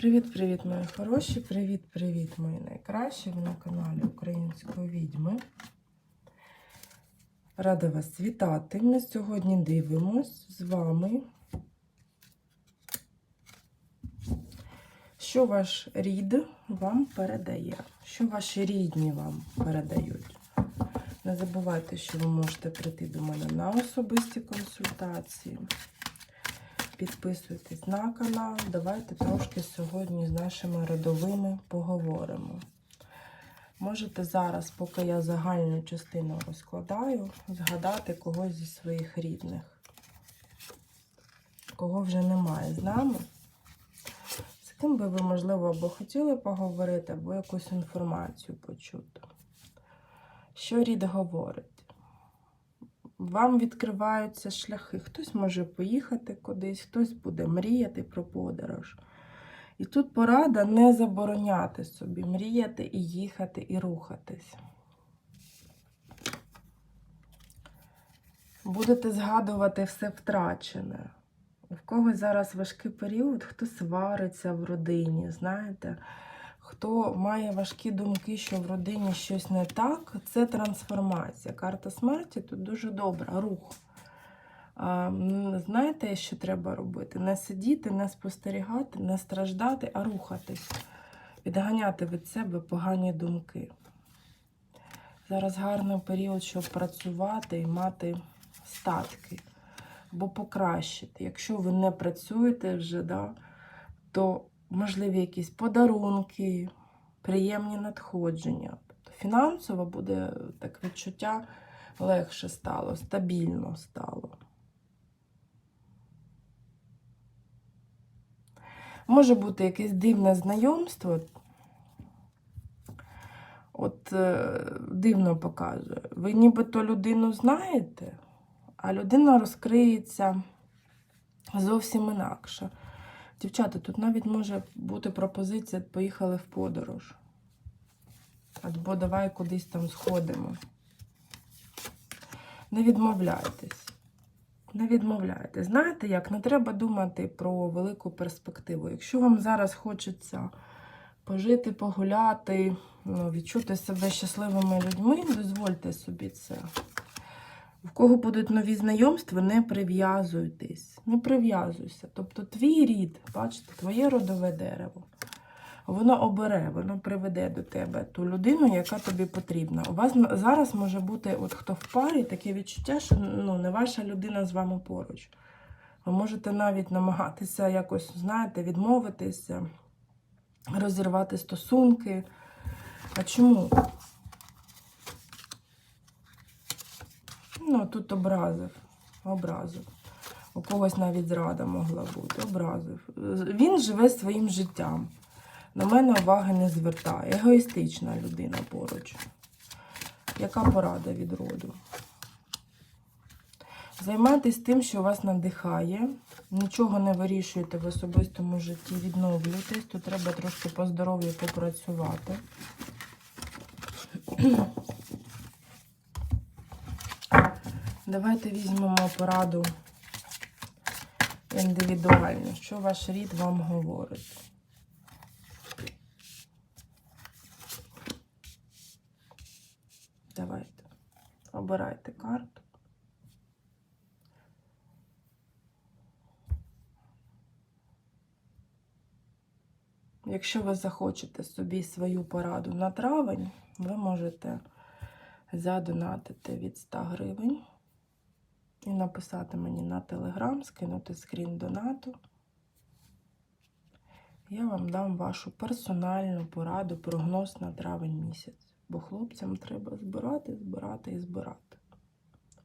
Привіт-привіт, мої хороші! Привіт-привіт, мої найкращі! Ви на каналі Української відьми. Рада вас вітати. Ми сьогодні дивимось з вами, що ваш рід вам передає, що ваші рідні вам передають. Не забувайте, що ви можете прийти до мене на особисті консультації. Підписуйтесь на канал. Давайте трошки сьогодні з нашими родовими поговоримо. Можете зараз, поки я загальну частину розкладаю, згадати когось зі своїх рідних, кого вже немає з нами. З ким би ви, можливо, або хотіли поговорити, або якусь інформацію почути. Що рід говорить? Вам відкриваються шляхи. Хтось може поїхати кудись, хтось буде мріяти про подорож. І тут порада не забороняти собі мріяти і їхати, і рухатись. Будете згадувати все втрачене. В когось зараз важкий період, хто свариться в родині, знаєте, хто має важкі думки, що в родині щось не так, це трансформація. Карта смерті тут дуже добра, рух. Знаєте, що треба робити? Не сидіти, не спостерігати, не страждати, а рухатись, відганяти від себе погані думки. Зараз гарний період, щоб працювати і мати статки або покращити. Якщо ви не працюєте вже, да, то можливі якісь подарунки, приємні надходження. Тобто фінансово буде так відчуття легше стало, стабільно стало. Може бути якесь дивне знайомство. От е, дивно показує. Ви нібито людину знаєте, а людина розкриється зовсім інакше. Дівчата, тут навіть може бути пропозиція поїхали в подорож. Або давай кудись там сходимо. Не відмовляйтесь. Не відмовляйтесь. Знаєте як? Не треба думати про велику перспективу. Якщо вам зараз хочеться пожити, погуляти, ну, відчути себе щасливими людьми, дозвольте собі це. В кого будуть нові знайомства, не прив'язуйтесь. Не прив'язуйся. Тобто твій рід, бачите, твоє родове дерево. Воно обере, воно приведе до тебе ту людину, яка тобі потрібна. У вас зараз може бути, от хто в парі, таке відчуття, що ну, не ваша людина з вами поруч. Ви можете навіть намагатися якось, знаєте, відмовитися, розірвати стосунки. А чому? Ну, тут образив. Образив. У когось навіть зрада могла бути. Образив. Він живе своїм життям. На мене уваги не звертає. Егоїстична людина поруч. Яка порада від роду? Займайтесь тим, що вас надихає. Нічого не вирішуєте в особистому житті, відновлюйтесь. Тут треба трошки по здоров'ю попрацювати. Давайте візьмемо пораду індивідуально. Що ваш рід вам говорить? Давайте. Обирайте карту. Якщо ви захочете собі свою пораду на травень, ви можете задонатити від 100 гривень і написати мені на телеграм, скинути скрін донату. Я вам дам вашу персональну пораду, прогноз на травень місяць. Бо хлопцям треба збирати, збирати і збирати.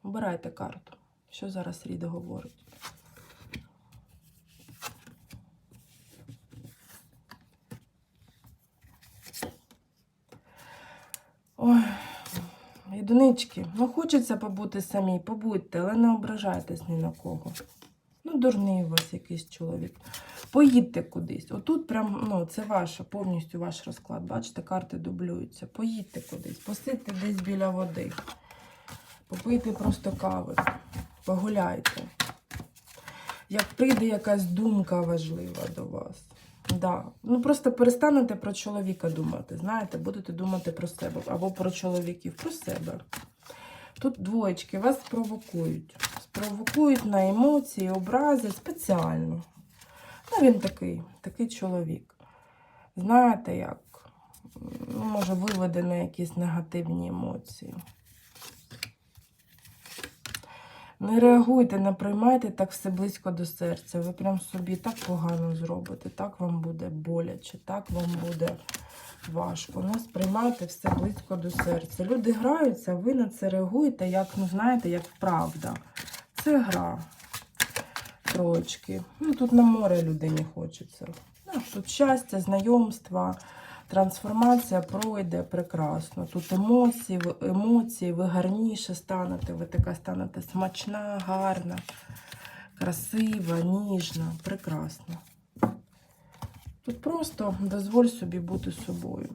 Обирайте карту. Що зараз Ріда говорить? Ой, єдинички. Ну, хочеться побути самі, побудьте, але не ображайтесь ні на кого. Ну, дурний у вас якийсь чоловік. Поїдьте кудись. Отут прям, ну, це ваше, повністю ваш розклад. Бачите, карти дублюються. Поїдьте кудись, посидьте десь біля води. Попийте просто кави, погуляйте. як прийде якась думка важлива до вас. Да. Ну просто перестанете про чоловіка думати. Знаєте, будете думати про себе або про чоловіків, про себе. Тут двоєчки вас спровокують. Спровокують на емоції, образи спеціально. Ну, він такий, такий чоловік. Знаєте як? Ну, може, виведе на якісь негативні емоції. Не реагуйте, не приймайте так все близько до серця. Ви прям собі так погано зробите, так вам буде боляче, так вам буде важко. Не сприймайте все близько до серця. Люди граються, ви на це реагуєте, як, ну знаєте, як правда. Це гра. Троечки. Ну, тут на море людині хочеться. Ну, тут щастя, знайомства, трансформація пройде прекрасно. Тут емоції, емоції, ви гарніше станете, ви така станете смачна, гарна, красива, ніжна, прекрасна. Тут просто дозволь собі бути собою.